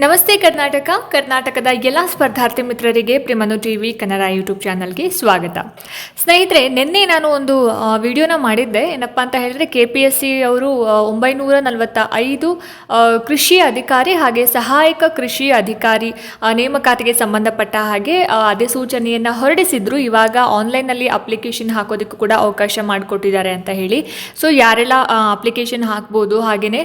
ನಮಸ್ತೆ ಕರ್ನಾಟಕ. ಕರ್ನಾಟಕದ ಎಲ್ಲ ಸ್ಪರ್ಧಾರ್ಥಿ ಮಿತ್ರರಿಗೆ ಪ್ರಿಮನು ಟಿ ವಿ ಕನ್ನಡ ಯೂಟ್ಯೂಬ್ ಚಾನಲ್ಗೆ ಸ್ವಾಗತ. ಸ್ನೇಹಿತರೆ, ನಿನ್ನೆ ನಾನು ಒಂದು ವಿಡಿಯೋನ ಮಾಡಿದ್ದೆ. ಏನಪ್ಪ ಅಂತ ಹೇಳಿದ್ರೆ ಕೆ ಪಿ ಎಸ್ ಸಿ ಅವರು ಒಂಬೈನೂರ ನಲವತ್ತ ಐದು ಕೃಷಿ ಅಧಿಕಾರಿ ಹಾಗೆ ಸಹಾಯಕ ಕೃಷಿ ಅಧಿಕಾರಿ ನೇಮಕಾತಿಗೆ ಸಂಬಂಧಪಟ್ಟ ಹಾಗೆ ಅಧಿಸೂಚನೆಯನ್ನು ಹೊರಡಿಸಿದ್ರು. ಇವಾಗ ಆನ್ಲೈನಲ್ಲಿ ಅಪ್ಲಿಕೇಶನ್ ಹಾಕೋದಕ್ಕೂ ಕೂಡ ಅವಕಾಶ ಮಾಡಿಕೊಟ್ಟಿದ್ದಾರೆ ಅಂತ ಹೇಳಿ. ಸೊ, ಯಾರೆಲ್ಲ ಅಪ್ಲಿಕೇಶನ್ ಹಾಕ್ಬೋದು ಹಾಗೆಯೇ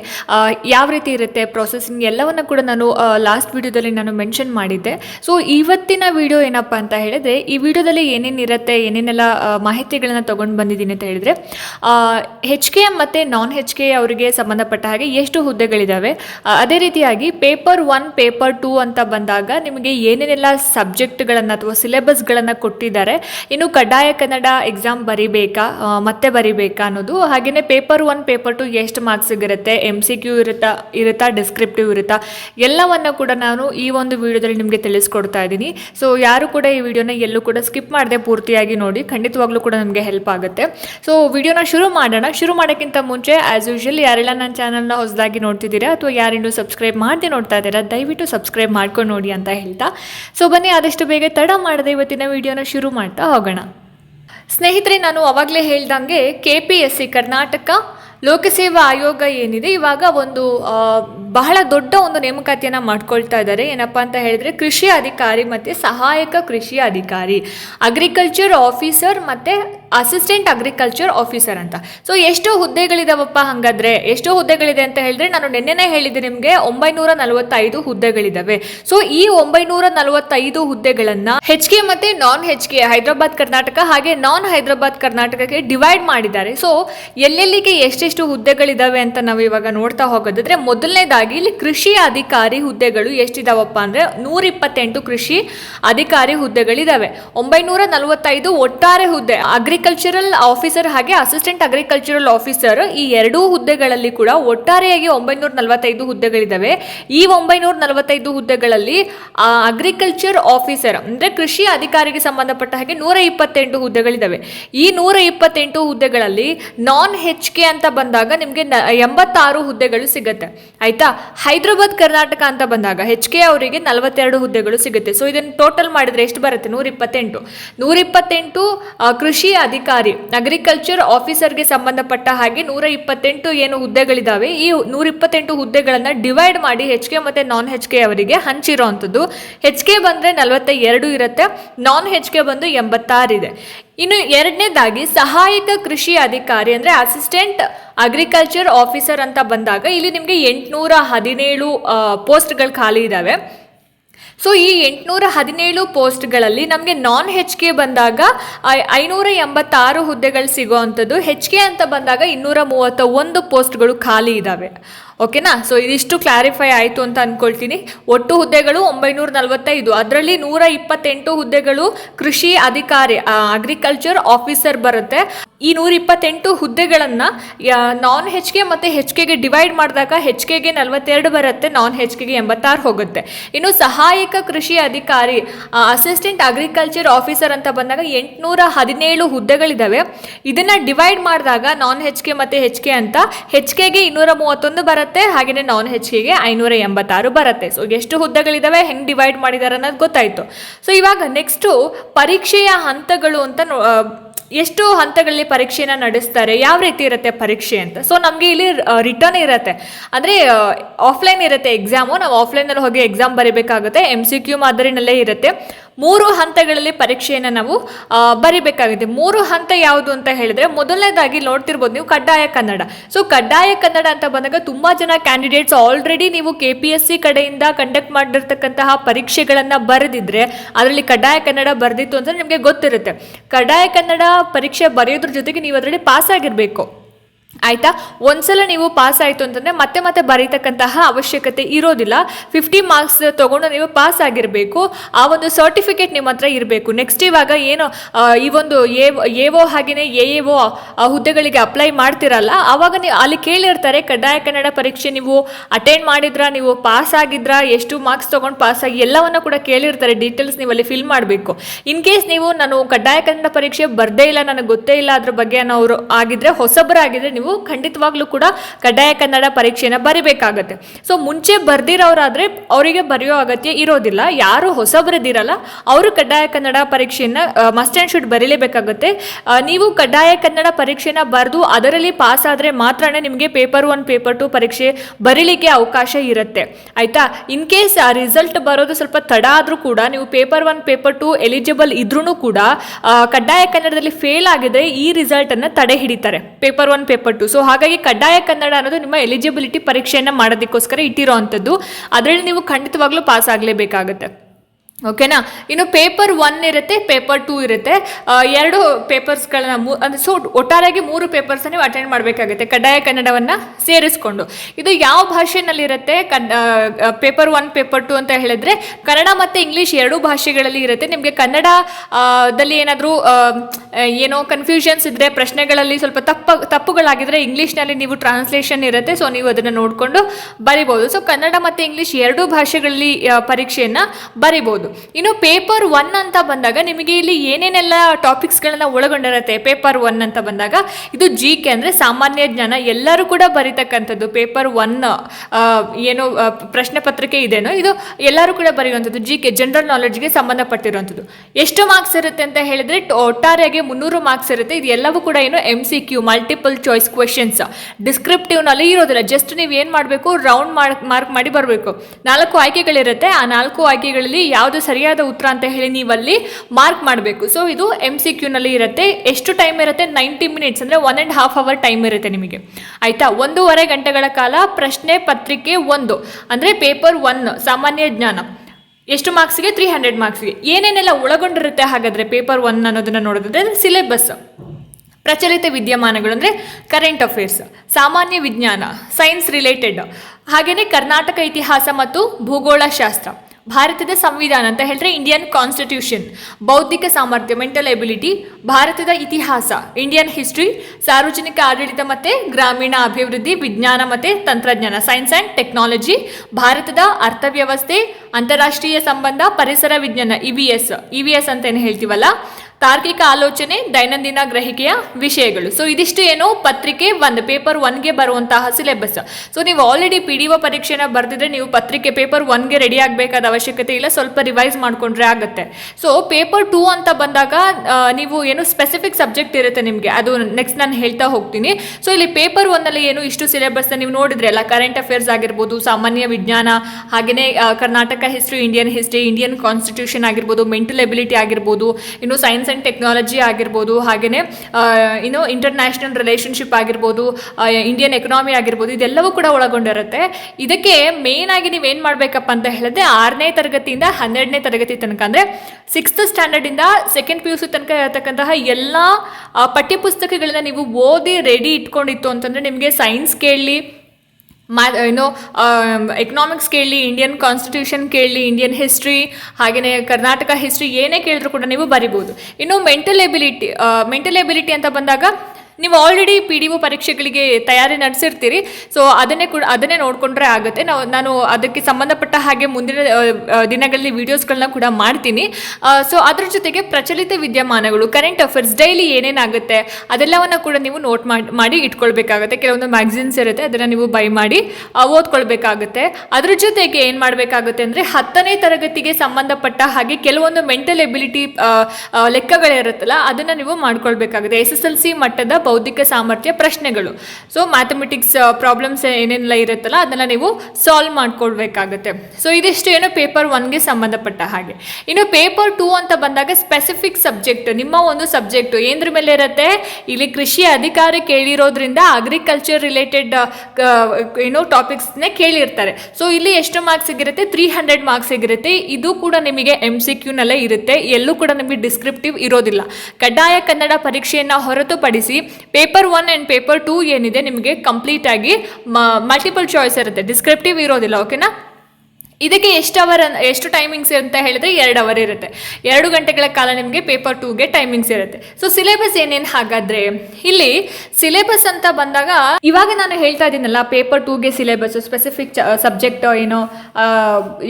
ಯಾವ ರೀತಿ ಇರುತ್ತೆ ಪ್ರೊಸೆಸಿಂಗ್ ಎಲ್ಲವನ್ನು ಕೂಡ ನಾನು ಲಾಸ್ಟ್ ವಿಡಿಯೋದಲ್ಲಿ ನಾನು ಮೆನ್ಷನ್ ಮಾಡಿದ್ದೆ. ಸೊ ಇವತ್ತಿನ ವಿಡಿಯೋ ಏನಪ್ಪ ಅಂತ ಹೇಳಿದ್ರೆ, ಈ ವಿಡಿಯೋದಲ್ಲಿ ಏನೇನಿರುತ್ತೆ ಏನೇನೆಲ್ಲ ಮಾಹಿತಿಗಳನ್ನು ತೊಗೊಂಡು ಬಂದಿದ್ದೀನಿ ಅಂತ ಹೇಳಿದ್ರೆ ಹೆಚ್ ಕೆ ಎಂ ಮತ್ತು ನಾನ್ ಹೆಚ್ ಕೆ ಅವರಿಗೆ ಸಂಬಂಧಪಟ್ಟ ಹಾಗೆ ಎಷ್ಟು ಹುದ್ದೆಗಳಿದ್ದಾವೆ ಅದೇ ರೀತಿಯಾಗಿ ಪೇಪರ್ ಒನ್ ಪೇಪರ್ ಟೂ ಅಂತ ಬಂದಾಗ ನಿಮಗೆ ಏನೇನೆಲ್ಲ ಸಬ್ಜೆಕ್ಟ್ಗಳನ್ನು ಅಥವಾ ಸಿಲೆಬಸ್ಗಳನ್ನು ಕೊಟ್ಟಿದ್ದಾರೆ. ಇನ್ನು ಕಡ್ಡಾಯ ಕನ್ನಡ ಎಕ್ಸಾಮ್ ಬರಿಬೇಕಾ ಮತ್ತೆ ಬರಿಬೇಕಾ ಅನ್ನೋದು ಹಾಗೆಯೇ ಪೇಪರ್ ಒನ್ ಪೇಪರ್ ಟು ಎಷ್ಟು ಮಾರ್ಕ್ಸಿಗಿರುತ್ತೆ ಎಂ ಸಿ ಕ್ಯೂ ಇರುತ್ತಾ ಇರುತ್ತಾ ಡಿಸ್ಕ್ರಿಪ್ಟಿವ್ ಇರುತ್ತಾ ಎಲ್ಲವನ್ನು ಕೂಡ ನಾನು ಈ ಒಂದು ವಿಡಿಯೋದಲ್ಲಿ ನಿಮಗೆ ತಿಳಿಸ್ಕೊಡ್ತಾ ಇದ್ದೀನಿ. ಸೊ ಯಾರು ಕೂಡ ಈ ವಿಡಿಯೋನ ಎಲ್ಲೂ ಕೂಡ ಸ್ಕಿಪ್ ಮಾಡದೆ ಪೂರ್ತಿಯಾಗಿ ನೋಡಿ, ಖಂಡಿತವಾಗ್ಲೂ ಕೂಡ ನಮಗೆ ಹೆಲ್ಪ್ ಆಗುತ್ತೆ. ಸೊ ವಿಡಿಯೋನ ಶುರು ಮಾಡೋಣ. ಶುರು ಮಾಡೋಕ್ಕಿಂತ ಮುಂಚೆ ಆ್ಯಸ್ ಯೂಶಲ್ ಯಾರೆಲ್ಲ ನನ್ನ ಚಾನಲ್ನ ಹೊಸದಾಗಿ ನೋಡ್ತಿದ್ದೀರಾ ಅಥವಾ ಯಾರಿನ್ನೂ ಸಬ್ಸ್ಕ್ರೈಬ್ ಮಾಡದೆ ನೋಡ್ತಾ ಇದ್ದೀರಾ, ದಯವಿಟ್ಟು ಸಬ್ಸ್ಕ್ರೈಬ್ ಮಾಡ್ಕೊಂಡು ನೋಡಿ ಅಂತ ಹೇಳ್ತಾ. ಸೊ ಬನ್ನಿ, ಆದಷ್ಟು ಬೇಗ ತಡ ಮಾಡದೆ ಇವತ್ತಿನ ವಿಡಿಯೋನ ಶುರು ಮಾಡ್ತಾ ಹೋಗೋಣ. ಸ್ನೇಹಿತರೆ, ನಾನು ಅವಾಗಲೇ ಹೇಳ್ದಂಗೆ K P S C Karnataka ಲೋಕಸೇವಾ ಆಯೋಗ ಏನಿದೆ, ಇವಾಗ ಒಂದು ಬಹಳ ದೊಡ್ಡ ಒಂದು ನೇಮಕಾತಿಯನ್ನು ಮಾಡ್ಕೊಳ್ತಾ ಇದ್ದಾರೆ. ಏನಪ್ಪ ಅಂತ ಹೇಳಿದ್ರೆ, ಕೃಷಿ ಅಧಿಕಾರಿ ಮತ್ತು ಸಹಾಯಕ ಕೃಷಿ ಅಧಿಕಾರಿ ಅಗ್ರಿಕಲ್ಚರ್ ಆಫೀಸರ್ ಮತ್ತು ಅಸಿಸ್ಟೆಂಟ್ ಅಗ್ರಿಕಲ್ಚರ್ ಆಫೀಸರ್ ಅಂತ. ಸೊ ಎಷ್ಟು ಹುದ್ದೆಗಳಿದಾವಪ್ಪ ಹಾಗಾದ್ರೆ? ಎಷ್ಟು ಹುದ್ದೆಗಳಿದೆ ಅಂತ ಹೇಳಿದ್ರೆ ನಾನು ನಿನ್ನೆನೇ ಹೇಳಿದ್ದೆ ನಿಮಗೆ ಒಂಬೈನೂರ ನಲವತ್ತೈದು ಹುದ್ದೆಗಳಿದಾವೆ. ಸೊ ಈ ಒಂಬೈನೂರ ನಲವತ್ತೈದು ಹುದ್ದೆಗಳನ್ನ ಹೆಚ್ ಕೆ ಮತ್ತೆ non H K Hyderabad Karnataka ಹಾಗೆ ನಾನ್ ಹೈದರಾಬಾದ್ ಕರ್ನಾಟಕಕ್ಕೆ ಡಿವೈಡ್ ಮಾಡಿದ್ದಾರೆ. ಸೊ ಎಲ್ಲೆಲ್ಲಿಗೆ ಎಷ್ಟೆಷ್ಟು ಹುದ್ದೆಗಳಿದಾವೆ ಅಂತ ನಾವು ಇವಾಗ ನೋಡ್ತಾ ಹೋಗೋದಾದ್ರೆ, ಮೊದಲನೇದಾಗಿ ಇಲ್ಲಿ ಕೃಷಿ ಅಧಿಕಾರಿ ಹುದ್ದೆಗಳು ಎಷ್ಟಿದಾವಪ್ಪ ಅಂದ್ರೆ ನೂರ ಇಪ್ಪತ್ತೆಂಟು ಕೃಷಿ ಅಧಿಕಾರಿ ಹುದ್ದೆಗಳಿದಾವೆ. ಒಂಬೈನೂರ ನಲವತ್ತೈದು ಒಟ್ಟಾರೆ ಹುದ್ದೆ ಅಗ್ರಿಕಲ್ಚರಲ್ ಆಫೀಸರ್ ಹಾಗೆ ಅಸಿಸ್ಟೆಂಟ್ ಅಗ್ರಿಕಲ್ಚರಲ್ ಆಫೀಸರ್ ಈ ಎರಡೂ ಹುದ್ದೆಗಳಲ್ಲಿ ಕೂಡ ಒಟ್ಟಾರೆಯಾಗಿ ಒಂಬೈನೂರ ನಲವತ್ತೈದು ಹುದ್ದೆಗಳಿದ್ದಾವೆ. ಈ ಒಂಬೈನೂರ ನಲವತ್ತೈದು ಹುದ್ದೆಗಳಲ್ಲಿ ಅಗ್ರಿಕಲ್ಚರ್ ಆಫೀಸರ್ ಅಂದ್ರೆ ಕೃಷಿ ಅಧಿಕಾರಿಗೆ ಸಂಬಂಧಪಟ್ಟ ಹಾಗೆ ನೂರ ಇಪ್ಪತ್ತೆಂಟು ಹುದ್ದೆಗಳಿದ್ದಾವೆ. ಈ ನೂರ ಇಪ್ಪತ್ತೆಂಟು ಹುದ್ದೆಗಳಲ್ಲಿ ನಾನ್ ಹೆಚ್ ಕೆ ಅಂತ ಬಂದಾಗ ನಿಮಗೆ ಎಂಬತ್ತಾರು ಹುದ್ದೆಗಳು ಸಿಗುತ್ತೆ. ಆಯ್ತಾ? ಹೈದರಾಬಾದ್, ಕರ್ನಾಟಕ ಅಂತ ಬಂದಾಗ ಹೆಚ್ ಕೆ ಅವರಿಗೆ ನಲವತ್ತೆರಡು ಹುದ್ದೆಗಳು ಸಿಗುತ್ತೆ. ಸೊ ಇದನ್ನು ಟೋಟಲ್ ಮಾಡಿದ್ರೆ ಎಷ್ಟು ಬರುತ್ತೆ? ನೂರ ಇಪ್ಪತ್ತೆಂಟು ನೂರ ಇಪ್ಪತ್ತೆಂಟು ಕೃಷಿ ಅಧಿಕಾರಿ. ಅಗ್ರಿಕಲ್ಚರ್ ಆಫೀಸರ್ಗೆ ಸಂಬಂಧಪಟ್ಟ ಹಾಗೆ ನೂರ ಇಪ್ಪತ್ತೆಂಟು ಏನು ಹುದ್ದೆಗಳಿದಾವೆ. ಈ ನೂರ ಇಪ್ಪತ್ತೆಂಟು ಹುದ್ದೆಗಳನ್ನು ಡಿವೈಡ್ ಮಾಡಿ ಹೆಚ್ ಕೆ ಮತ್ತು ನಾನ್ ಹೆಚ್ ಕೆ ಅವರಿಗೆ ಹಂಚಿರೋವಂಥದ್ದು ಹೆಚ್ ಕೆ ಬಂದರೆ ನಲವತ್ತ ಎರಡು ಇರುತ್ತೆ, ನಾನ್ ಹೆಚ್ ಕೆ ಬಂದು ಎಂಬತ್ತಾರಿದೆ ಇನ್ನು ಎರಡನೇದಾಗಿ ಸಹಾಯಕ ಕೃಷಿ ಅಧಿಕಾರಿ ಅಂದರೆ ಅಸಿಸ್ಟೆಂಟ್ ಅಗ್ರಿಕಲ್ಚರ್ ಆಫೀಸರ್ ಅಂತ ಬಂದಾಗ ಇಲ್ಲಿ ನಿಮಗೆ ಎಂಟುನೂರ ಹದಿನೇಳು ಪೋಸ್ಟ್ಗಳು ಖಾಲಿ ಇದ್ದಾವೆ ಸೊ ಈ ಎಂಟುನೂರ ಹದಿನೇಳು ಪೋಸ್ಟ್ಗಳಲ್ಲಿ ನಮಗೆ ನಾನ್ ಹೆಚ್ ಕೆ ಬಂದಾಗ ಐನೂರ ಎಂಬತ್ತಾರು ಹುದ್ದೆಗಳು ಸಿಗೋ ಅಂಥದ್ದು ಹೆಚ್ ಕೆ ಅಂತ ಬಂದಾಗ ಇನ್ನೂರ ಮೂವತ್ತ ಒಂದು ಪೋಸ್ಟ್ಗಳು ಖಾಲಿ ಇದ್ದಾವೆ ಓಕೆನಾ? ಸೊ ಇದಿಷ್ಟು ಕ್ಲಾರಿಫೈ ಆಯಿತು ಅಂತ ಅಂದ್ಕೊಳ್ತೀನಿ ಒಟ್ಟು ಹುದ್ದೆಗಳು ಒಂಬೈನೂರ ನಲವತ್ತೈದು ಅದರಲ್ಲಿ ನೂರ ಇಪ್ಪತ್ತೆಂಟು ಹುದ್ದೆಗಳು ಕೃಷಿ ಅಧಿಕಾರಿ ಅಗ್ರಿಕಲ್ಚರ್ ಆಫೀಸರ್ ಬರುತ್ತೆ. ಈ ನೂರ ಇಪ್ಪತ್ತೆಂಟು ಹುದ್ದೆಗಳನ್ನು ನಾನ್ ಹೆಚ್ ಕೆ ಮತ್ತು ಹೆಚ್ ಕೆಗೆ ಡಿವೈಡ್ ಮಾಡಿದಾಗ ಹೆಚ್ ಕೆಗೆ ನಲವತ್ತೆರಡು ಬರುತ್ತೆ ನಾನ್ ಹೆಚ್ ಕೆಗೆ ಎಂಬತ್ತಾರು ಹೋಗುತ್ತೆ. ಇನ್ನು ಸಹಾಯಕ ಕೃಷಿ ಅಧಿಕಾರಿ ಅಸಿಸ್ಟೆಂಟ್ ಅಗ್ರಿಕಲ್ಚರ್ ಆಫೀಸರ್ ಅಂತ ಬಂದಾಗ ಎಂಟುನೂರ ಹದಿನೇಳು ಹುದ್ದೆಗಳಿದ್ದಾವೆ ಇದನ್ನು ಡಿವೈಡ್ ಮಾಡಿದಾಗ ನಾನ್ ಹೆಚ್ ಕೆ ಮತ್ತು ಹೆಚ್ ಕೆ ಅಂತ ಹೆಚ್ ಕೆಗೆ ಇನ್ನೂರ ಮೂವತ್ತೊಂದು ಬರುತ್ತೆ. ಹಾಗೆಯೇ ನಾನ್ ಹೆಚ್ ಕೆಗೆ ಐನೂರ ಎಂಬತ್ತಾರು ಬರುತ್ತೆ. ಸೊ ಎಷ್ಟು ಹುದ್ದೆಗಳಿದ್ದಾವೆ ಹೆಂಗೆ ಡಿವೈಡ್ ಮಾಡಿದ್ದಾರೆ ಅನ್ನೋದು ಗೊತ್ತಾಯಿತು. ಸೊ ಇವಾಗ ನೆಕ್ಸ್ಟು ಪರೀಕ್ಷೆಯ ಹಂತಗಳು ಅಂತ ಎಷ್ಟು ಹಂತಗಳಲ್ಲಿ ಪರೀಕ್ಷೆನ ನಡೆಸ್ತಾರೆ, ಯಾವ ರೀತಿ ಇರುತ್ತೆ ಪರೀಕ್ಷೆ ಅಂತ. ಸೊ ನಮಗೆ ಇಲ್ಲಿ ರಿಟರ್ನ್ ಇರುತ್ತೆ. ಅಂದರೆ ಆಫ್ಲೈನ್ ಇರುತ್ತೆ ಎಕ್ಸಾಮು ನಾವು ಆಫ್ಲೈನಲ್ಲಿ ಹೋಗಿ ಎಕ್ಸಾಮ್ ಬರೀಬೇಕಾಗುತ್ತೆ ಎಂ ಸಿ ಕ್ಯೂ ಮಾದರಿನಲ್ಲೇ ಇರುತ್ತೆ. ಮೂರು ಹಂತಗಳಲ್ಲಿ ಪರೀಕ್ಷೆಯನ್ನು ನಾವು ಬರಿಬೇಕಾಗಿದೆ. ಬರಿಬೇಕಾಗುತ್ತೆ ಮೂರು ಹಂತ ಯಾವುದು ಅಂತ ಹೇಳಿದ್ರೆ, ಮೊದಲನೇದಾಗಿ ನೋಡ್ತಿರ್ಬೋದು ನೀವು ಕಡ್ಡಾಯ ಕನ್ನಡ. ಸೊ ಕಡ್ಡಾಯ ಕನ್ನಡ ಅಂತ ಬಂದಾಗ ತುಂಬ ಜನ ಕ್ಯಾಂಡಿಡೇಟ್ಸ್ ಆಲ್ರೆಡಿ ನೀವು ಕೆ ಪಿ ಎಸ್ ಸಿ ಕಡೆಯಿಂದ ಕಂಡಕ್ಟ್ ಮಾಡಿರ್ತಕ್ಕಂತಹ ಪರೀಕ್ಷೆಗಳನ್ನು ಬರೆದಿದ್ರೆ, ಅದರಲ್ಲಿ ಕಡ್ಡಾಯ ಕನ್ನಡ ಬರೆದಿತ್ತು ಅಂತ ನಿಮಗೆ ಗೊತ್ತಿರುತ್ತೆ. ಕಡ್ಡಾಯ ಕನ್ನಡ ಪರೀಕ್ಷೆ ಬರೆಯೋದ್ರ ಜೊತೆಗೆ ನೀವು ಅದರಲ್ಲಿ ಪಾಸ್ ಆಗಿರಬೇಕು. ಆಯಿತಾ? ಒಂದ್ಸಲ ನೀವು ಪಾಸ್ ಆಯಿತು ಅಂತಂದರೆ ಮತ್ತೆ ಮತ್ತೆ ಬರೀತಕ್ಕಂತಹ ಅವಶ್ಯಕತೆ ಇರೋದಿಲ್ಲ. ಫಿಫ್ಟಿ ಮಾರ್ಕ್ಸ್ ತೊಗೊಂಡು ನೀವು ಪಾಸ್ ಆಗಿರಬೇಕು. ಆ ಒಂದು ಸರ್ಟಿಫಿಕೇಟ್ ನಿಮ್ಮ ಹತ್ರ ಇರಬೇಕು. ನೆಕ್ಸ್ಟ್ ಇವಾಗ ಏನು ಈ ಒಂದು ಎ ಒ ಹಾಗೆಯೇ ಎ ಎ ಒ ಹುದ್ದೆಗಳಿಗೆ ಅಪ್ಲೈ ಮಾಡ್ತಿರಲ್ಲ ಆವಾಗ ನೀವು ಅಲ್ಲಿ ಕೇಳಿರ್ತಾರೆ, ಕಡ್ಡಾಯ ಕನ್ನಡ ಪರೀಕ್ಷೆ ನೀವು ಅಟೆಂಡ್ ಮಾಡಿದ್ರಾ, ನೀವು ಪಾಸ್ ಆಗಿದ್ರಾ, ಎಷ್ಟು ಮಾರ್ಕ್ಸ್ ತೊಗೊಂಡು ಪಾಸ್ ಆಗಿ, ಎಲ್ಲವನ್ನು ಕೂಡ ಕೇಳಿರ್ತಾರೆ. ಡೀಟೇಲ್ಸ್ ನೀವು ಅಲ್ಲಿ ಫಿಲ್ ಮಾಡಬೇಕು. ಇನ್ ಕೇಸ್ ನೀವು ನಾನು ಕಡ್ಡಾಯ ಕನ್ನಡ ಪರೀಕ್ಷೆ ಬರದೇ ಇಲ್ಲ, ನನಗೆ ಗೊತ್ತೇ ಇಲ್ಲ ಅದ್ರ ಬಗ್ಗೆ ಅನ್ನೋರು ಆಗಿದ್ರೆ, ಹೊಸಬರಾಗಿದ್ರೆ ನೀವು ಖಂಡಿತವಾಗ್ಲೂ ಕೂಡ ಕಡ್ಡಾಯ ಕನ್ನಡ ಪರೀಕ್ಷೆನ ಬರಿಬೇಕಾಗತ್ತೆ. ಸೊ ಮುಂಚೆ ಬರ್ದಿರೋರಾದ್ರೆ ಅವರಿಗೆ ಬರೆಯೋ ಅಗತ್ಯ ಇರೋದಿಲ್ಲ. ಯಾರು ಹೊಸಬರದಿರಲ್ಲ, ಅವರು ಕಡ್ಡಾಯ ಕನ್ನಡ ಪರೀಕ್ಷೆಯನ್ನ ಮಸ್ಟ್ ಆ್ಯಂಡ್ ಶುಡ್ ಬರೀಲೇಬೇಕಾಗುತ್ತೆ. ನೀವು ಕಡ್ಡಾಯ ಕನ್ನಡ ಪರೀಕ್ಷೆನ ಬರೆದು ಅದರಲ್ಲಿ ಪಾಸ್ ಆದರೆ ಮಾತ್ರನೇ ನಿಮಗೆ ಪೇಪರ್ ಒನ್ ಪೇಪರ್ ಟು ಪರೀಕ್ಷೆ ಬರೀಲಿಕ್ಕೆ ಅವಕಾಶ ಇರುತ್ತೆ. ಆಯಿತಾ? ಇನ್ ಕೇಸ್ ಆ ರಿಸಲ್ಟ್ ಬರೋದು ಸ್ವಲ್ಪ ತಡ ಆದರೂ ಕೂಡ, ನೀವು paper one paper two eligible ಇದ್ರೂ ಕೂಡ ಕಡ್ಡಾಯ ಕನ್ನಡದಲ್ಲಿ ಫೇಲ್ ಆಗಿದ್ರೆ ಈ ರಿಸಲ್ಟನ್ನು ತಡೆ ಹಿಡಿತಾರೆ. Paper one paper two so ಹಾಗಾಗಿ ಕಡ್ಡಾಯ ಕನ್ನಡ ಅನ್ನೋದು ನಿಮ್ಮ ಎಲಿಜಿಬಿಲಿಟಿ ಪರೀಕ್ಷೆಯನ್ನು ಮಾಡೋದಕ್ಕೋಸ್ಕರ ಇಟ್ಟಿರೋ ಅಂಥದ್ದು ಅದರಲ್ಲಿ ನೀವು ಖಂಡಿತವಾಗ್ಲೂ ಪಾಸ್ ಆಗಲೇಬೇಕಾಗುತ್ತೆ. ಓಕೆನಾ ಇನ್ನು ಪೇಪರ್ ಒನ್ ಇರುತ್ತೆ ಪೇಪರ್ ಟೂ ಇರುತ್ತೆ. ಎರಡು ಪೇಪರ್ಸ್ಗಳನ್ನ ಮೂ ಅಂದರೆ ಸೊ ಒಟ್ಟಾರೆಯಾಗಿ ಮೂರು ಪೇಪರ್ಸ್ ನೀವು ಅಟೆಂಡ್ ಮಾಡಬೇಕಾಗುತ್ತೆ ಕಡ್ಡಾಯ ಕನ್ನಡವನ್ನು ಸೇರಿಸ್ಕೊಂಡು. ಇದು ಯಾವ ಭಾಷೆನಲ್ಲಿರುತ್ತೆ? ಕನ್ ಪೇಪರ್ ಒನ್ ಪೇಪರ್ ಟು ಅಂತ ಹೇಳಿದ್ರೆ ಕನ್ನಡ ಮತ್ತು ಇಂಗ್ಲೀಷ್ ಎರಡೂ ಭಾಷೆಗಳಲ್ಲಿ ಇರುತ್ತೆ. ನಿಮಗೆ ಕನ್ನಡ ಆ, ದಲ್ಲಿ ಏನಾದರೂ ಏನೋ ಕನ್ಫ್ಯೂಷನ್ಸ್ ಇದ್ದರೆ ಪ್ರಶ್ನೆಗಳಲ್ಲಿ ಸ್ವಲ್ಪ ತಪ್ಪ ತಪ್ಪುಗಳಾಗಿದ್ದರೆ ಇಂಗ್ಲೀಷ್ನಲ್ಲಿ ನೀವು ಟ್ರಾನ್ಸ್ಲೇಷನ್ ಇರುತ್ತೆ ಸೊ ನೀವು ಅದನ್ನು ನೋಡಿಕೊಂಡು ಬರಿಬೋದು. ಸೊ ಕನ್ನಡ ಮತ್ತು ಇಂಗ್ಲೀಷ್ ಎರಡೂ ಭಾಷೆಗಳಲ್ಲಿ ಪರೀಕ್ಷೆಯನ್ನು ಬರಿಬೋದು. ಇನ್ನು ಪೇಪರ್ ಒನ್ ಅಂತ ಬಂದಾಗ ನಿಮಗೆ ಇಲ್ಲಿ ಏನೇನೆಲ್ಲ ಟಾಪಿಕ್ಸ್ಗಳನ್ನ ಒಳಗೊಂಡಿರುತ್ತೆ? ಪೇಪರ್ ಒನ್ ಅಂತ ಬಂದಾಗ ಇದು ಜಿ ಕೆ ಅಂದರೆ ಸಾಮಾನ್ಯ ಜ್ಞಾನ. ಎಲ್ಲರೂ ಕೂಡ ಬರೀತಕ್ಕಂಥದ್ದು ಪೇಪರ್ ಒನ್ ಏನು ಪ್ರಶ್ನೆ ಪತ್ರಿಕೆ ಇದೇನೋ, ಇದು ಎಲ್ಲರೂ ಕೂಡ ಬರೆಯುವಂಥದ್ದು. ಜಿ ಕೆ ಜನರಲ್ ನಾಲೆಡ್ಜ್ಗೆ ಸಂಬಂಧಪಟ್ಟಿರುವಂಥದ್ದು. ಎಷ್ಟು ಮಾರ್ಕ್ಸ್ ಇರುತ್ತೆ ಅಂತ ಹೇಳಿದ್ರೆ ಒಟ್ಟಾರೆಯಾಗಿ ಮುನ್ನೂರು ಮಾರ್ಕ್ಸ್ ಇರುತ್ತೆ. ಇದು ಎಲ್ಲವೂ ಕೂಡ ಏನು M C Q multiple choice questions ಡಿಸ್ಕ್ರಿಪ್ಟಿವ್ನಲ್ಲಿ ಇರೋದಿಲ್ಲ. ಜಸ್ಟ್ ನೀವು ಏನು ಮಾಡಬೇಕು? ರೌಂಡ್ ಮಾರ್ಕ್ ಮಾಡಿ ಬರಬೇಕು. ನಾಲ್ಕು ಆಯ್ಕೆಗಳಿರುತ್ತೆ. ಆ ನಾಲ್ಕು ಆಯ್ಕೆಗಳಲ್ಲಿ ಯಾವುದು ಸರಿಯಾದ ಉತ್ತರ ಅಂತ ಹೇಳಿ ನೀವು ಅಲ್ಲಿ ಮಾರ್ಕ್ ಮಾಡಬೇಕು. ಸೊ ಇದು ಎಂ ಸಿ ಕ್ಯೂನಲ್ಲಿ ಇರುತ್ತೆ. ಎಷ್ಟು ಟೈಮ್ ಇರುತ್ತೆ? ನೈಂಟಿ ಮಿನಿಟ್ಸ್ ಅಂದರೆ one and half hour time ಇರುತ್ತೆ ನಿಮಗೆ. ಆಯಿತಾ? ಒಂದೂವರೆ ಗಂಟೆಗಳ ಕಾಲ ಪ್ರಶ್ನೆ ಪತ್ರಿಕೆ ಒಂದು, ಅಂದರೆ ಪೇಪರ್ ಒನ್ ಸಾಮಾನ್ಯ ಜ್ಞಾನ. ಎಷ್ಟು ಮಾರ್ಕ್ಸ್ಗೆ ತ್ರೀ ಹಂಡ್ರೆಡ್ ಮಾರ್ಕ್ಸ್ಗೆ ಏನೇನೆಲ್ಲ ಒಳಗೊಂಡಿರುತ್ತೆ ಹಾಗಾದರೆ ಪೇಪರ್ ಒನ್ ಅನ್ನೋದನ್ನು ನೋಡೋದಂದ್ರೆ ಸಿಲೆಬಸ್ ಪ್ರಚಲಿತ ವಿದ್ಯಮಾನಗಳು ಅಂದರೆ ಕರೆಂಟ್ ಅಫೇರ್ಸ್ ಸಾಮಾನ್ಯ ವಿಜ್ಞಾನ ಸೈನ್ಸ್ ರಿಲೇಟೆಡ್ ಹಾಗೆಯೇ ಕರ್ನಾಟಕ ಇತಿಹಾಸ ಮತ್ತು ಭೂಗೋಳಶಾಸ್ತ್ರ ಭಾರತದ ಸಂವಿಧಾನ ಅಂತ ಹೇಳಿದ್ರೆ ಇಂಡಿಯನ್ ಕಾನ್ಸ್ಟಿಟ್ಯೂಷನ್ ಬೌದ್ಧಿಕ ಸಾಮರ್ಥ್ಯ ಮೆಂಟಲ್ ಎಬಿಲಿಟಿ ಭಾರತದ ಇತಿಹಾಸ ಇಂಡಿಯನ್ ಹಿಸ್ಟ್ರಿ ಸಾರ್ವಜನಿಕ ಆಡಳಿತ ಮತ್ತು ಗ್ರಾಮೀಣ ಅಭಿವೃದ್ಧಿ, ವಿಜ್ಞಾನ ಮತ್ತು ತಂತ್ರಜ್ಞಾನ ಸೈನ್ಸ್ ಆ್ಯಂಡ್ ಟೆಕ್ನಾಲಜಿ ಭಾರತದ ಅರ್ಥವ್ಯವಸ್ಥೆ, ಅಂತಾರಾಷ್ಟ್ರೀಯ ಸಂಬಂಧ, ಪರಿಸರ ವಿಜ್ಞಾನ E V S E V S ಅಂತ ಏನು ಹೇಳ್ತೀವಲ್ಲ? ತಾರ್ಕಿಕ ಆಲೋಚನೆ, ದೈನಂದಿನ ಗ್ರಹಿಕೆಯ ವಿಷಯಗಳು. ಸೊ ಇದಿಷ್ಟು ಏನು ಪತ್ರಿಕೆ, ಒಂದು ಪೇಪರ್ ಒನ್ಗೆ ಬರುವಂತಹ ಸಿಲೆಬಸ್ ಸೊ ನೀವು ಆಲ್ರೆಡಿ ಪಿ ಡಿ ಒ ಪರೀಕ್ಷೆನ ಬರೆದಿದ್ರೆ ನೀವು ಪತ್ರಿಕೆ ಪೇಪರ್ ಒನ್ಗೆ ರೆಡಿ ಆಗಬೇಕಾದ ಅವಶ್ಯಕತೆ ಇಲ್ಲ, ಸ್ವಲ್ಪ ರಿವೈಸ್ ಮಾಡಿಕೊಂಡ್ರೆ ಆಗುತ್ತೆ. ಸೊ ಪೇಪರ್ ಟೂ ಅಂತ ಬಂದಾಗ ನೀವು ಏನು ಸ್ಪೆಸಿಫಿಕ್ ಸಬ್ಜೆಕ್ಟ್ ಇರುತ್ತೆ ನಿಮಗೆ, ಅದು ನೆಕ್ಸ್ಟ್ ನಾನು ಹೇಳ್ತಾ ಹೋಗ್ತೀನಿ. ಸೊ ಇಲ್ಲಿ ಪೇಪರ್ ಒನ್ನಲ್ಲಿ ಏನು ಇಷ್ಟು ಸಿಲೆಬಸ್ ನೀವು ನೋಡಿದ್ರೆ ಅಲ್ಲ? ಕರೆಂಟ್ ಅಫೇರ್ಸ್ ಆಗಿರ್ಬೋದು, ಸಾಮಾನ್ಯ ವಿಜ್ಞಾನ ಹಾಗೆಯೇ Karnataka history Indian history Indian constitution ಆಗಿರ್ಬೋದು ಮೆಂಟಲ್ ಎಬಿಲಿಟಿ ಆಗಿರ್ಬೋದು, ಇನ್ನು ಸೈನ್ಸ್ ಆ್ಯಂಡ್ ಟೆಕ್ನಾಲಜಿ ಆಗಿರ್ಬೋದು ಹಾಗೆಯೇ ಇನ್ನು ಇಂಟರ್ನ್ಯಾಷನಲ್ ರಿಲೇಷನ್ಶಿಪ್ ಆಗಿರ್ಬೋದು ಇಂಡಿಯನ್ ಎಕನಾಮಿ ಆಗಿರ್ಬೋದು, ಇದೆಲ್ಲವೂ ಕೂಡ ಒಳಗೊಂಡಿರುತ್ತೆ. ಇದಕ್ಕೆ ಮೇನ್ ಆಗಿ ನೀವೇನು ಮಾಡಬೇಕಪ್ಪ ಅಂತ ಹೇಳಿದ್ರೆ, ಆರನೇ ತರಗತಿಯಿಂದ ಹನ್ನೆರಡನೇ ತರಗತಿ ತನಕ, ಅಂದರೆ ಸಿಕ್ಸ್ತ್ ಸ್ಟ್ಯಾಂಡರ್ಡಿಂದ ಸೆಕೆಂಡ್ ಪಿ ಯು ಸಿ ತನಕ ಇರತಕ್ಕಂತಹ ಎಲ್ಲ ಪಠ್ಯಪುಸ್ತಕಗಳನ್ನ ನೀವು ಓದಿ ರೆಡಿ ಇಟ್ಕೊಂಡಿತ್ತು ಅಂತಂದರೆ ನಿಮಗೆ ಸೈನ್ಸ್ ಕೇಳಲಿ ಮ್ಯಾ ಏನೋ ಎಕನಾಮಿಕ್ಸ್ ಕೇಳಲಿ ಇಂಡಿಯನ್ ಕಾನ್ಸ್ಟಿಟ್ಯೂಷನ್ ಕೇಳಲಿ ಇಂಡಿಯನ್ ಹಿಸ್ಟ್ರಿ ಹಾಗೆಯೇ ಕರ್ನಾಟಕ ಹಿಸ್ಟ್ರಿ ಏನೇ ಕೇಳಿದ್ರು ಕೂಡ ನೀವು ಬರಿಬೋದು. ಇನ್ನು ಮೆಂಟಲ್ ಎಬಿಲಿಟಿ ಮೆಂಟಲ್ ಎಬಿಲಿಟಿ ಅಂತ ಬಂದಾಗ ನೀವು ಆಲ್ರೆಡಿ ಪಿ ಡಿ ಒ ಪರೀಕ್ಷೆಗಳಿಗೆ ತಯಾರಿ ನಡೆಸಿರ್ತೀರಿ. ಸೊ ಅದನ್ನೇ ಕೂಡ, ಅದನ್ನೇ ನೋಡಿಕೊಂಡ್ರೆ ಆಗುತ್ತೆ. ನಾವು, ನಾನು ಅದಕ್ಕೆ ಸಂಬಂಧಪಟ್ಟ ಹಾಗೆ ಮುಂದಿನ ದಿನಗಳಲ್ಲಿ ವೀಡಿಯೋಸ್ಗಳನ್ನ ಕೂಡ ಮಾಡ್ತೀನಿ. ಸೊ ಅದ್ರ ಜೊತೆಗೆ ಪ್ರಚಲಿತ ವಿದ್ಯಮಾನಗಳು ಕರೆಂಟ್ ಅಫೇರ್ಸ್ ಡೈಲಿ ಏನೇನಾಗುತ್ತೆ, ಅದೆಲ್ಲವನ್ನು ಕೂಡ ನೀವು ನೋಟ್ ಮಾಡಿ ಮಾಡಿ ಇಟ್ಕೊಳ್ಬೇಕಾಗುತ್ತೆ. ಕೆಲವೊಂದು ಮ್ಯಾಗ್ಝಿನ್ಸ್ ಇರುತ್ತೆ, ಅದನ್ನು ನೀವು ಬೈ ಮಾಡಿ ಓದ್ಕೊಳ್ಬೇಕಾಗುತ್ತೆ. ಅದ್ರ ಜೊತೆಗೆ ಏನು ಮಾಡಬೇಕಾಗುತ್ತೆ ಅಂದರೆ, ಹತ್ತನೇ ತರಗತಿಗೆ ಸಂಬಂಧಪಟ್ಟ ಹಾಗೆ ಕೆಲವೊಂದು ಮೆಂಟಲ್ ಎಬಿಲಿಟಿ ಲೆಕ್ಕಗಳಿರುತ್ತಲ್ಲ, ಅದನ್ನು ನೀವು ಮಾಡ್ಕೊಳ್ಬೇಕಾಗುತ್ತೆ. ಎಸ್ ಎಸ್ ಎಲ್ ಸಿ ಮಟ್ಟದ ಬೌದ್ಧಿಕ ಸಾಮರ್ಥ್ಯ ಪ್ರಶ್ನೆಗಳು. ಸೊ ಮ್ಯಾಥಮೆಟಿಕ್ಸ್ ಪ್ರಾಬ್ಲಮ್ಸ್ ಏನೇನೆಲ್ಲ ಇರುತ್ತಲ್ಲ, ಅದನ್ನು ನೀವು ಸಾಲ್ವ್ ಮಾಡ್ಕೊಳ್ಬೇಕಾಗುತ್ತೆ. ಸೊ ಇದಿಷ್ಟು ಏನು ಪೇಪರ್ ಒನ್ಗೆ ಸಂಬಂಧಪಟ್ಟ ಹಾಗೆ. ಇನ್ನು ಪೇಪರ್ ಟೂ ಅಂತ ಬಂದಾಗ ಸ್ಪೆಸಿಫಿಕ್ ಸಬ್ಜೆಕ್ಟ್ ನಿಮ್ಮ ಒಂದು ಸಬ್ಜೆಕ್ಟ್ ಏನ್ರ ಮೇಲೆ ಇರುತ್ತೆ? ಇಲ್ಲಿ ಕೃಷಿ ಅಧಿಕಾರಿ ಕೇಳಿರೋದ್ರಿಂದ ಅಗ್ರಿಕಲ್ಚರ್ ರಿಲೇಟೆಡ್ ಏನೋ ಟಾಪಿಕ್ಸ್ನೇ ಕೇಳಿರ್ತಾರೆ. ಸೊ ಇಲ್ಲಿ ಎಷ್ಟು ಮಾರ್ಕ್ಸ್ ಇರುತ್ತೆ ತ್ರೀ ಹಂಡ್ರೆಡ್ ಮಾರ್ಕ್ಸ್ ಇರುತ್ತೆ ಇದು ಕೂಡ ನಿಮಗೆ ಎಂ ಸಿ ಕ್ಯೂನಲ್ಲೇ ಇರುತ್ತೆ. ಎಲ್ಲೂ ಕೂಡ ನಿಮಗೆ ಡಿಸ್ಕ್ರಿಪ್ಟಿವ್ ಇರೋದಿಲ್ಲ. ಕಡ್ಡಾಯ ಕನ್ನಡ ಪರೀಕ್ಷೆಯನ್ನು ಹೊರತುಪಡಿಸಿ paper one and paper two ಏನಿದೆ ನಿಮಗೆ ಕಂಪ್ಲೀಟಾಗಿ ಮಲ್ಟಿಪಲ್ ಚಾಯ್ಸ್ ಇರುತ್ತೆ. ಡಿಸ್ಕ್ರಿಪ್ಟಿವ್ ಇರೋದಿಲ್ಲ ಓಕೆನಾ ಇದಕ್ಕೆ ಎಷ್ಟು ಅವರ್ ಎಷ್ಟು ಟೈಮಿಂಗ್ಸ್ ಅಂತ ಹೇಳಿದ್ರೆ ಎರಡು ಅವರ್ ಇರುತ್ತೆ. ಎರಡು ಗಂಟೆಗಳ ಕಾಲ ನಿಮಗೆ ಪೇಪರ್ ಟೂಗೆ ಟೈಮಿಂಗ್ಸ್ ಇರುತ್ತೆ. ಸೊ ಸಿಲೆಬಸ್ ಏನೇನು ಹಾಗಾದ್ರೆ, ಇಲ್ಲಿ ಸಿಲೆಬಸ್ ಅಂತ ಬಂದಾಗ ಇವಾಗ ನಾನು ಹೇಳ್ತಾ ಇದ್ದೀನಲ್ಲ ಪೇಪರ್ ಟೂಗೆ ಸಿಲೆಬಸ್ ಸ್ಪೆಸಿಫಿಕ್ ಸಬ್ಜೆಕ್ಟ್ ಏನೋ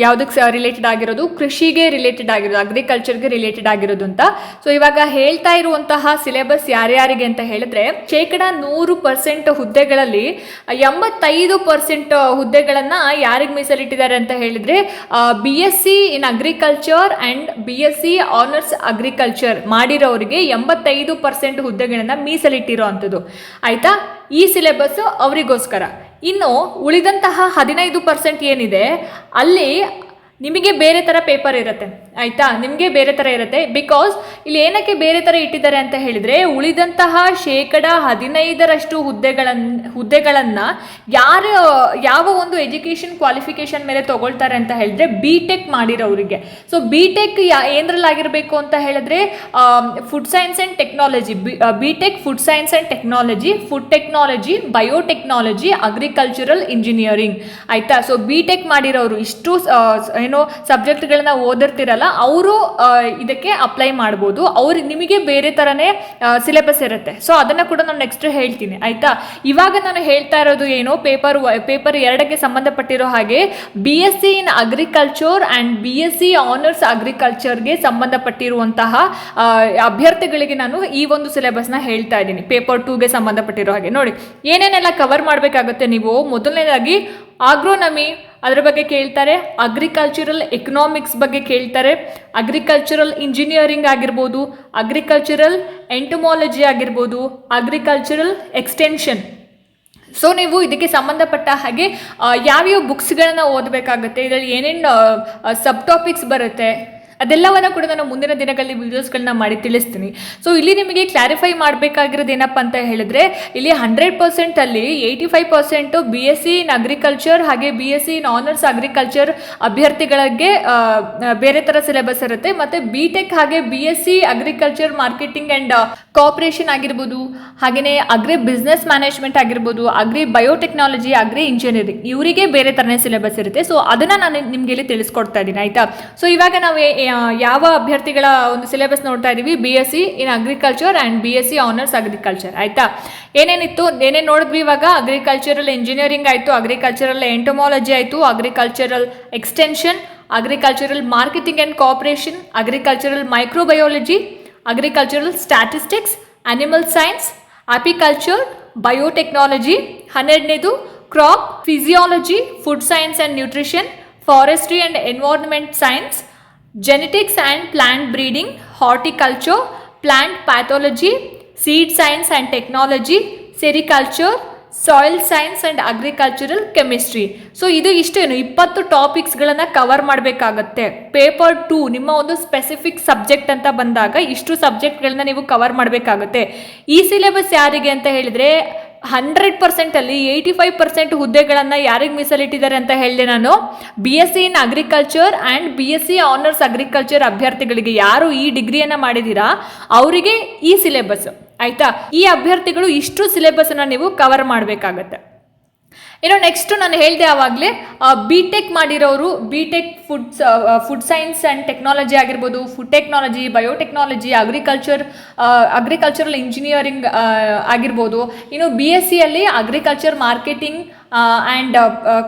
ಯಾವುದಕ್ಕೆ ರಿಲೇಟೆಡ್ ಆಗಿರೋದು, ಕೃಷಿಗೆ ರಿಲೇಟೆಡ್ ಆಗಿರೋದು ಅಗ್ರಿಕಲ್ಚರ್ಗೆ ರಿಲೇಟೆಡ್ ಆಗಿರೋದು ಅಂತ. ಸೊ ಇವಾಗ ಹೇಳ್ತಾ ಇರುವಂತಹ ಸಿಲೆಬಸ್ ಯಾರ್ಯಾರಿಗೆ ಅಂತ ಹೇಳಿದ್ರೆ, ಶೇಕಡ ನೂರು ಪರ್ಸೆಂಟ್ ಹುದ್ದೆಗಳಲ್ಲಿ, ಎಂಬತ್ತೈದು ಪರ್ಸೆಂಟ್ ಹುದ್ದೆಗಳನ್ನು ಯಾರಿಗೆ ಮೀಸಲಿಟ್ಟಿದ್ದಾರೆ ಅಂತ ಹೇಳಿದ್ರೆ B S C in agriculture and B S C honours agriculture ಮಾಡಿರೋರಿಗೆ ಎಂಬತ್ತೈದು ಪರ್ಸೆಂಟ್ ಹುದ್ದೆಗಳನ್ನ ಮೀಸಲಿಟ್ಟಿರೋ ಅಂಥದ್ದು ಆಯ್ತಾ? ಈ ಸಿಲೆಬಸ್ ಅವರಿಗೋಸ್ಕರ. ಇನ್ನು ಉಳಿದಂತಹ ಹದಿನೈದು ಪರ್ಸೆಂಟ್ ಏನಿದೆ, ಅಲ್ಲಿ ನಿಮಗೆ ಬೇರೆ ಥರ ಪೇಪರ್ ಇರುತ್ತೆ. ಆಯಿತಾ? ನಿಮಗೆ ಬೇರೆ ಥರ ಇರುತ್ತೆ. ಬಿಕಾಸ್ ಇಲ್ಲಿ ಏನಕ್ಕೆ ಬೇರೆ ಥರ ಇಟ್ಟಿದ್ದಾರೆ ಅಂತ ಹೇಳಿದರೆ, ಉಳಿದಂತಹ ಶೇಕಡ ಹದಿನೈದರಷ್ಟು ಹುದ್ದೆಗಳನ್ನು ಹುದ್ದೆಗಳನ್ನು ಯಾರು, ಯಾವ ಒಂದು ಎಜುಕೇಷನ್ ಕ್ವಾಲಿಫಿಕೇಷನ್ ಮೇಲೆ ತೊಗೊಳ್ತಾರೆ ಅಂತ ಹೇಳಿದ್ರೆ ಬಿ ಟೆಕ್ ಮಾಡಿರೋರಿಗೆ. ಸೊ ಬಿ ಟೆಕ್ ಯಾ, ಏನರಲ್ಲಾಗಿರಬೇಕು ಅಂತ ಹೇಳಿದ್ರೆ food science and technology B tech food science and technology food technology biotechnology agricultural engineering ಆಯಿತಾ? ಸೊ ಬಿ ಟೆಕ್ ಮಾಡಿರೋರು ಇಷ್ಟು ಆ, ಸ- ಏನೋ ಸಬ್ಜೆಕ್ಟ್ಗಳನ್ನ ಓದಿರ್ತಿರಲ್ಲ ಅವರು ಇದಕ್ಕೆ ಅಪ್ಲೈ ಮಾಡ್ಬೋದು. ಅವ್ರು ನಿಮಗೆ ಬೇರೆ ಥರನೇ ಸಿಲೆಬಸ್ ಇರುತ್ತೆ. ಸೊ ಅದನ್ನು ಕೂಡ ನಾನು ನೆಕ್ಸ್ಟ್ ಹೇಳ್ತೀನಿ ಆಯಿತಾ? ಇವಾಗ ನಾನು ಹೇಳ್ತಾ ಇರೋದು ಏನು ಪೇಪರ್ ಪೇಪರ್ ಎರಡಕ್ಕೆ ಸಂಬಂಧಪಟ್ಟಿರೋ ಹಾಗೆ B S C in agriculture and B S C honours ಅಗ್ರಿಕಲ್ಚರ್ಗೆ ಸಂಬಂಧಪಟ್ಟಿರುವಂತಹ ಅಭ್ಯರ್ಥಿಗಳಿಗೆ ನಾನು ಈ ಒಂದು ಸಿಲೆಬಸ್ನ ಹೇಳ್ತಾ ಇದ್ದೀನಿ ಪೇಪರ್ ಟೂಗೆ ಸಂಬಂಧಪಟ್ಟಿರೋ ಹಾಗೆ. ನೋಡಿ ಏನೇನೆಲ್ಲ ಕವರ್ ಮಾಡಬೇಕಾಗುತ್ತೆ ನೀವು? ಮೊದಲನೇದಾಗಿ ಆಗ್ರೋನಮಿ ಅದರ ಬಗ್ಗೆ ಕೇಳ್ತಾರೆ ಅಗ್ರಿಕಲ್ಚರಲ್ ಎಕನಾಮಿಕ್ಸ್ ಬಗ್ಗೆ ಕೇಳ್ತಾರೆ ಅಗ್ರಿಕಲ್ಚರಲ್ ಇಂಜಿನಿಯರಿಂಗ್ ಆಗಿರ್ಬೋದು ಅಗ್ರಿಕಲ್ಚರಲ್ ಎಂಟಮಾಲಜಿ ಆಗಿರ್ಬೋದು ಅಗ್ರಿಕಲ್ಚರಲ್ ಎಕ್ಸ್ಟೆನ್ಷನ್ ಸೊ ನೀವು ಇದಕ್ಕೆ ಸಂಬಂಧಪಟ್ಟ ಹಾಗೆ ಯಾವ್ಯಾವ ಬುಕ್ಸ್ಗಳನ್ನು ಓದಬೇಕಾಗುತ್ತೆ, ಇದರಲ್ಲಿ ಏನೇನು ಸಬ್ ಟಾಪಿಕ್ಸ್ ಬರುತ್ತೆ ಅದೆಲ್ಲವನ್ನು ಕೂಡ ನಾನು ಮುಂದಿನ ದಿನಗಳಲ್ಲಿ ವೀಡಿಯೋಸ್ಗಳನ್ನ ಮಾಡಿ ತಿಳಿಸ್ತೀನಿ. ಸೊ ಇಲ್ಲಿ ನಿಮಗೆ ಕ್ಲಾರಿಫೈ ಮಾಡಬೇಕಾಗಿರೋದು ಏನಪ್ಪ ಅಂತ ಹೇಳಿದ್ರೆ, ಇಲ್ಲಿ hundred ಪರ್ಸೆಂಟಲ್ಲಿ eighty five percent B S C in agriculture ಹಾಗೆ B S C in honours agriculture ಅಭ್ಯರ್ಥಿಗಳಿಗೆ ಬೇರೆ ಥರ ಸಿಲೆಬಸ್ ಇರುತ್ತೆ. ಮತ್ತು ಬಿ ಟೆಕ್ ಹಾಗೆ B S C agriculture marketing and cooperation ಆಗಿರ್ಬೋದು ಹಾಗೆಯೇ ಅಗ್ರಿ ಬಿಸ್ನೆಸ್ ಮ್ಯಾನೇಜ್ಮೆಂಟ್ ಆಗಿರ್ಬೋದು ಅಗ್ರಿ ಬಯೋಟೆಕ್ನಾಲಜಿ ಅಗ್ರಿ ಇಂಜಿನಿಯರಿಂಗ್ ಇವರಿಗೆ ಬೇರೆ ಥರನೇ ಸಿಲೆಬಸ್ ಇರುತ್ತೆ. ಸೊ ಅದನ್ನು ನಾನು ನಿಮಗೆ ಇಲ್ಲಿ ತಿಳಿಸ್ಕೊಡ್ತಾ ಇದ್ದೀನಿ, ಆಯಿತಾ? ಸೊ ಇವಾಗ ನಾವು ಯಾವ ಅಭ್ಯರ್ಥಿಗಳ ಒಂದು ಸಿಲೆಬಸ್ ನೋಡ್ತಾ ಇದ್ದೀವಿ B S C in agriculture and B S C honours agriculture ಆಯಿತಾ? ಏನೇನಿತ್ತು? ಏನೇನು ನೋಡಿದ್ವಿ ಇವಾಗ? ಅಗ್ರಿಕಲ್ಚರಲ್ ಇಂಜಿನಿಯರಿಂಗ್ ಆಯಿತು ಅಗ್ರಿಕಲ್ಚರಲ್ ಎಂಟೊಮಾಲಜಿ ಆಯಿತು agricultural extension agricultural marketing and cooperation agricultural microbiology agricultural statistics animal science apiculture biotechnology ಹನ್ನೆರಡನೇದು crop physiology food science and nutrition forestry and environment science genetics and plant breeding horticulture plant pathology seed science and technology sericulture soil science and agricultural chemistry so ಇದು ಇಷ್ಟೇನು? ಇಪ್ಪತ್ತು ಟಾಪಿಕ್ಸ್ಗಳನ್ನು cover ಮಾಡಬೇಕಾಗತ್ತೆ. Paper two ನಿಮ್ಮ ಒಂದು specific subject ಅಂತ ಬಂದಾಗ ಇಷ್ಟು ಸಬ್ಜೆಕ್ಟ್ಗಳನ್ನ ನೀವು ಕವರ್ ಮಾಡಬೇಕಾಗುತ್ತೆ. ಈ ಸಿಲೆಬಸ್ ಯಾರಿಗೆ ಅಂತ ಹೇಳಿದರೆ ಹಂಡ್ರೆಡ್ ಪರ್ಸೆಂಟಲ್ಲಿ ಏಯ್ಟಿ ಫೈವ್ ಪರ್ಸೆಂಟ್ ಹುದ್ದೆಗಳನ್ನು ಯಾರಿಗೆ ಮೀಸಲಿಟ್ಟಿದ್ದಾರೆ ಅಂತ ಹೇಳಿದೆ ನಾನು. B S C in agriculture and B S C honours agriculture ಅಭ್ಯರ್ಥಿಗಳಿಗೆ ಯಾರು ಈ ಡಿಗ್ರಿಯನ್ನು ಮಾಡಿದ್ದೀರಾ ಅವರಿಗೆ ಈ ಸಿಲೆಬಸ್ ಆಯಿತಾ? ಈ ಅಭ್ಯರ್ಥಿಗಳು ಇಷ್ಟು ಸಿಲೆಬಸ್ನ ನೀವು ಕವರ್ ಮಾಡಬೇಕಾಗತ್ತೆ. ಇನ್ನು ನೆಕ್ಸ್ಟ್ ನಾನು ಹೇಳಿದೆ ಆವಾಗಲೇ ಬಿ ಟೆಕ್ ಮಾಡಿರೋರು B tech food food science and technology ಆಗಿರ್ಬೋದು food technology biotechnology agriculture agricultural engineering ಆಗಿರ್ಬೋದು, ಇನ್ನು ಬಿ ಎಸ್ ಸಿಯಲ್ಲಿ ಅಗ್ರಿಕಲ್ಚರ್ ಮಾರ್ಕೆಟಿಂಗ್ ಆ್ಯಂಡ್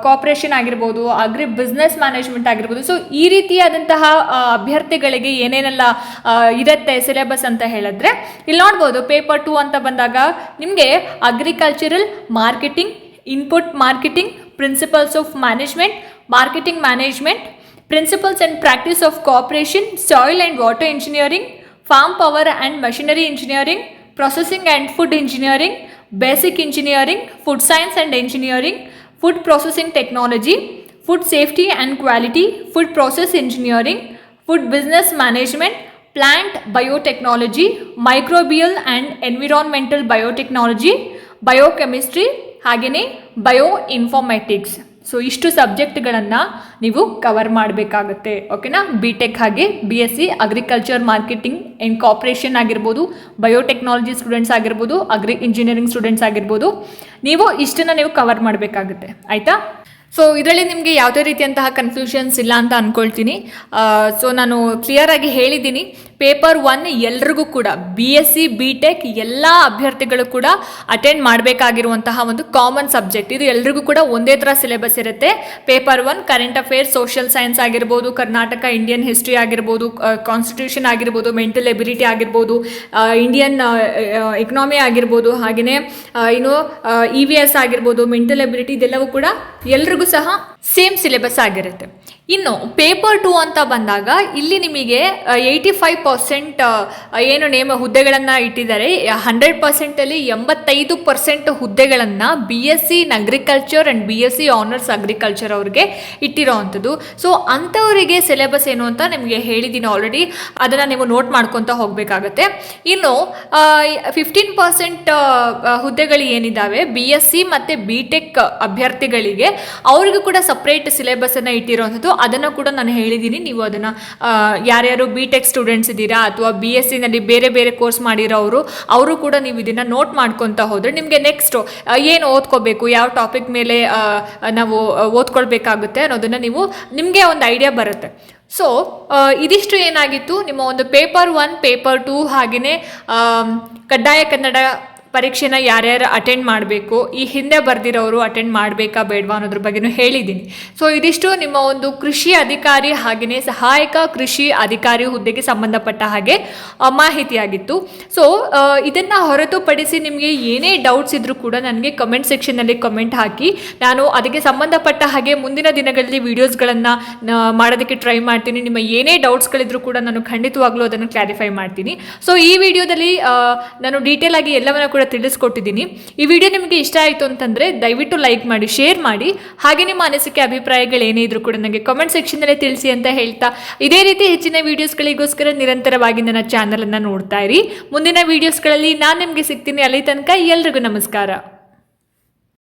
ಕಾಪ್ರೇಷನ್ ಆಗಿರ್ಬೋದು ಅಗ್ರಿ ಬಿಸ್ನೆಸ್ ಮ್ಯಾನೇಜ್ಮೆಂಟ್ ಆಗಿರ್ಬೋದು. ಸೊ ಈ ರೀತಿಯಾದಂತಹ ಅಭ್ಯರ್ಥಿಗಳಿಗೆ ಏನೇನೆಲ್ಲ ಇರುತ್ತೆ ಸಿಲೆಬಸ್ ಅಂತ ಹೇಳಿದ್ರೆ, ಇಲ್ಲಿ ನೋಡ್ಬೋದು ಪೇಪರ್ ಟು ಅಂತ ಬಂದಾಗ ನಿಮಗೆ agricultural marketing input marketing, principles of management, marketing management, principles and practice of cooperation, soil and water engineering, farm power and machinery engineering, processing and food engineering, basic engineering, food science and engineering, food processing technology, food safety and quality, food process engineering, food business management, plant biotechnology, microbial and environmental biotechnology, biochemistry, ಹಾಗೆಯೇ bio informatics so ಇಷ್ಟು ಸಬ್ಜೆಕ್ಟ್ಗಳನ್ನು ನೀವು cover ಮಾಡಬೇಕಾಗತ್ತೆ. ಓಕೆನಾ B tech ಹಾಗೆ B S C agriculture marketing and cooperation ಆಗಿರ್ಬೋದು biotechnology students ಆಗಿರ್ಬೋದು agri engineering students ಆಗಿರ್ಬೋದು, ನೀವು ಇಷ್ಟನ್ನು ನೀವು ಕವರ್ ಮಾಡಬೇಕಾಗುತ್ತೆ. ಆಯಿತಾ? ಸೊ ಇದರಲ್ಲಿ ನಿಮಗೆ ಯಾವುದೇ ರೀತಿಯಂತಹ ಕನ್ಫ್ಯೂಷನ್ಸ್ ಇಲ್ಲ ಅಂತ ಅಂದ್ಕೊಳ್ತೀನಿ ಸೊ ನಾನು ಕ್ಲಿಯರ್ ಆಗಿ ಹೇಳಿದ್ದೀನಿ. ಪೇಪರ್ ಒನ್ ಎಲ್ರಿಗೂ ಕೂಡ B S C B tech ಎಲ್ಲ ಅಭ್ಯರ್ಥಿಗಳು ಕೂಡ ಅಟೆಂಡ್ ಮಾಡಬೇಕಾಗಿರುವಂತಹ ಒಂದು ಕಾಮನ್ ಸಬ್ಜೆಕ್ಟ್ ಇದು ಎಲ್ರಿಗೂ ಕೂಡ ಒಂದೇ ಥರ ಸಿಲೆಬಸ್ ಇರುತ್ತೆ. Paper one current affairs social science ಆಗಿರ್ಬೋದು, ಕರ್ನಾಟಕ ಇಂಡಿಯನ್ ಹಿಸ್ಟ್ರಿ ಆಗಿರ್ಬೋದು ಕಾನ್ಸ್ಟಿಟ್ಯೂಷನ್ ಆಗಿರ್ಬೋದು ಮೆಂಟಲ್ ಎಬಿಲಿಟಿ ಆಗಿರ್ಬೋದು ಇಂಡಿಯನ್ ಎಕನಾಮಿ ಆಗಿರ್ಬೋದು ಹಾಗೆಯೇ ಇನ್ನು ಇ ವಿ ಎಸ್ ಆಗಿರ್ಬೋದು ಮೆಂಟಲ್ ಎಬಿಲಿಟಿ ಇದೆಲ್ಲವೂ ಕೂಡ ಎಲ್ರಿಗೂ ಸಹ ಸೇಮ್ ಸಿಲೆಬಸ್ ಆಗಿರುತ್ತೆ. ಇನ್ನು ಪೇಪರ್ ಟು ಅಂತ ಬಂದಾಗ ಇಲ್ಲಿ ನಿಮಗೆ ಏಯ್ಟಿ ಫೈವ್ ಪರ್ಸೆಂಟ್ ಏನು ನೇಮ ಹುದ್ದೆಗಳನ್ನು ಇಟ್ಟಿದ್ದಾರೆ. ಹಂಡ್ರೆಡ್ ಪರ್ಸೆಂಟಲ್ಲಿ ಎಂಬತ್ತೈದು ಪರ್ಸೆಂಟ್ ಹುದ್ದೆಗಳನ್ನು B S C in agriculture and B S C honours agriculture ಅವ್ರಿಗೆ ಇಟ್ಟಿರೋವಂಥದ್ದು ಸೊ ಅಂಥವರಿಗೆ ಸಿಲೆಬಸ್ ಏನು ಅಂತ ನಿಮಗೆ ಹೇಳಿದ್ದೀನಿ ಆಲ್ರೆಡಿ ಅದನ್ನು ನೀವು ನೋಟ್ ಮಾಡ್ಕೊತ ಹೋಗಬೇಕಾಗತ್ತೆ. ಇನ್ನು ಫಿಫ್ಟೀನ್ ಪರ್ಸೆಂಟ್ ಹುದ್ದೆಗಳು ಏನಿದ್ದಾವೆ ಬಿ ಎಸ್ ಸಿ ಮತ್ತು ಬಿ ಟೆಕ್ ಅಭ್ಯರ್ಥಿಗಳಿಗೆ ಅವ್ರಿಗೂ ಕೂಡ ಸಪ್ರೇಟ್ ಸಿಲೆಬಸನ್ನು ಇಟ್ಟಿರೋವಂಥದ್ದು ಅದನ್ನು ಕೂಡ ನಾನು ಹೇಳಿದ್ದೀನಿ ನೀವು ಅದನ್ನು ಯಾರ್ಯಾರು ಬಿ ಟೆಕ್ ಸ್ಟೂಡೆಂಟ್ಸ್ ಇದ್ದೀರಾ ಅಥವಾ ಬಿ ಎಸ್ ಸಿನಲ್ಲಿ ಬೇರೆ ಬೇರೆ ಕೋರ್ಸ್ ಮಾಡಿರೋರು ಅವರು ಕೂಡ ನೀವು ಇದನ್ನು ನೋಟ್ ಮಾಡ್ಕೊತಾ ಹೋದರೆ ನಿಮಗೆ ನೆಕ್ಸ್ಟು ಏನು ಓದ್ಕೋಬೇಕು, ಯಾವ ಟಾಪಿಕ್ ಮೇಲೆ ನಾವು ಓದ್ಕೊಳ್ಬೇಕಾಗುತ್ತೆ ಅನ್ನೋದನ್ನು ನೀವು, ನಿಮಗೆ ಒಂದು ಐಡಿಯಾ ಬರುತ್ತೆ. ಸೊ ಇದಿಷ್ಟು ಏನಾಗಿತ್ತು, ನಿಮ್ಮ ಒಂದು ಪೇಪರ್ ಒನ್ ಪೇಪರ್ ಟೂ ಹಾಗೆಯೇ ಕಡ್ಡಾಯ ಕನ್ನಡ ಪರೀಕ್ಷೆನ ಯಾರ್ಯಾರು ಅಟೆಂಡ್ ಮಾಡಬೇಕು, ಈ ಹಿಂದೆ ಬರೆದಿರೋರು ಅಟೆಂಡ್ ಮಾಡಬೇಕಾ ಬೇಡವಾ ಅನ್ನೋದ್ರ ಬಗ್ಗೆನೂ ಹೇಳಿದ್ದೀನಿ. ಸೊ ಇದಿಷ್ಟು ನಿಮ್ಮ ಒಂದು ಕೃಷಿ ಅಧಿಕಾರಿ ಹಾಗೆಯೇ ಸಹಾಯಕ ಕೃಷಿ ಅಧಿಕಾರಿ ಹುದ್ದೆಗೆ ಸಂಬಂಧಪಟ್ಟ ಹಾಗೆ ಮಾಹಿತಿಯಾಗಿತ್ತು. ಸೊ ಇದನ್ನು ಹೊರತುಪಡಿಸಿ ನಿಮಗೆ ಏನೇ ಡೌಟ್ಸ್ ಇದ್ದರೂ ಕೂಡ ನನಗೆ ಕಮೆಂಟ್ ಸೆಕ್ಷನ್ನಲ್ಲಿ ಕಮೆಂಟ್ ಹಾಕಿ. ನಾನು ಅದಕ್ಕೆ ಸಂಬಂಧಪಟ್ಟ ಹಾಗೆ ಮುಂದಿನ ದಿನಗಳಲ್ಲಿ ವೀಡಿಯೋಸ್ಗಳನ್ನು ಮಾಡೋದಕ್ಕೆ ಟ್ರೈ ಮಾಡ್ತೀನಿ. ನಿಮ್ಮ ಏನೇ ಡೌಟ್ಸ್ಗಳಿದ್ರೂ ಕೂಡ ನಾನು ಖಂಡಿತವಾಗ್ಲೂ ಅದನ್ನು ಕ್ಲಾರಿಫೈ ಮಾಡ್ತೀನಿ. ಸೊ ಈ ವಿಡಿಯೋದಲ್ಲಿ ನಾನು ಡೀಟೇಲ್ ಆಗಿ ಎಲ್ಲವನ್ನ ಕೂಡ ತಿಳಿಸ್ಕೊಟ್ಟಿದ್ದೀನಿ. ಈ ವಿಡಿಯೋ ನಿಮಗೆ ಇಷ್ಟ ಆಯಿತು ಅಂತಂದರೆ ದಯವಿಟ್ಟು ಲೈಕ್ ಮಾಡಿ, ಶೇರ್ ಮಾಡಿ. ಹಾಗೆ ನಿಮ್ಮ ಅನಿಸಿಕೆ, ಅಭಿಪ್ರಾಯಗಳು ಏನೇ ಇದ್ರೂ ಕೂಡ ನನಗೆ ಕಮೆಂಟ್ ಸೆಕ್ಷನ್ನಲ್ಲಿ ತಿಳಿಸಿ ಅಂತ ಹೇಳ್ತಾ. ಇದೇ ರೀತಿ ಹೆಚ್ಚಿನ ವೀಡಿಯೋಸ್ಗಳಿಗೋಸ್ಕರ ನಿರಂತರವಾಗಿ ನನ್ನ ಚಾನಲನ್ನು ನೋಡ್ತಾ ಇರಿ. ಮುಂದಿನ ವೀಡಿಯೋಸ್ಗಳಲ್ಲಿ ನಾನು ನಿಮಗೆ ಸಿಗ್ತೀನಿ. ಅಲ್ಲಿ ತನಕ ಎಲ್ರಿಗೂ ನಮಸ್ಕಾರ.